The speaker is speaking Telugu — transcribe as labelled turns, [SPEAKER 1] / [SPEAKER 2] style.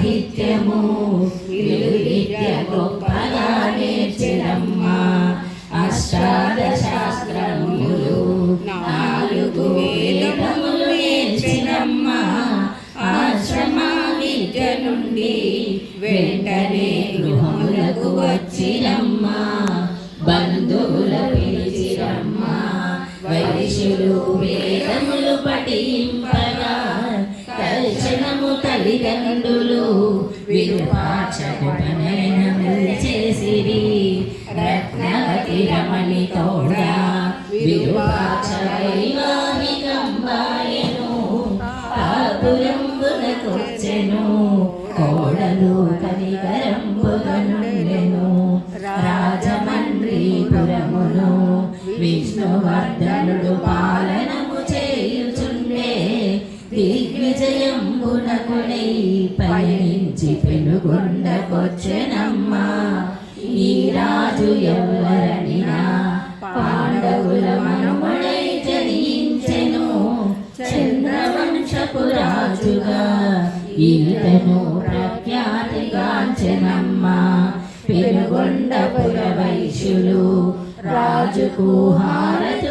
[SPEAKER 1] సాహిత్యము విలువ గొప్పగా నేర్చినమ్మా అష్టాద శాస్త్రములు నాలుగు వేదములు నేర్చినమ్మా ఆశ్రమ విద్య నుండి వెంటనే గృహములకు వచ్చినమ్మా బంధువుల పిలిచిరమ్మా. వైశ్యులు వేదములు పఠింపగా తల్లిదండ్రులు విరూపాక్షనము చేసిరి. రత్నవతి రమణి తోడా విరూపాక్ష వైవాహికంబాయను ఆపురంబునకొచ్చెను కోడలు కనికరంబుగనుండెను రాజమండ్రిపురమును విష్ణువర్ధనుడు పాలనము చేయుచు దిగ్విజయంబునకునై పయనించి పెనుగొండకొచ్చెనమ్మా ఈ రాజు ఎవరనినా పాండవుల మనుమడై జనించెను. చంద్రవంశపు రాజుగా ఈతను ప్రఖ్యాతిగాంచెనమ్మా. పెనుగొండపుర వైశ్యులు రాజుకు హారతి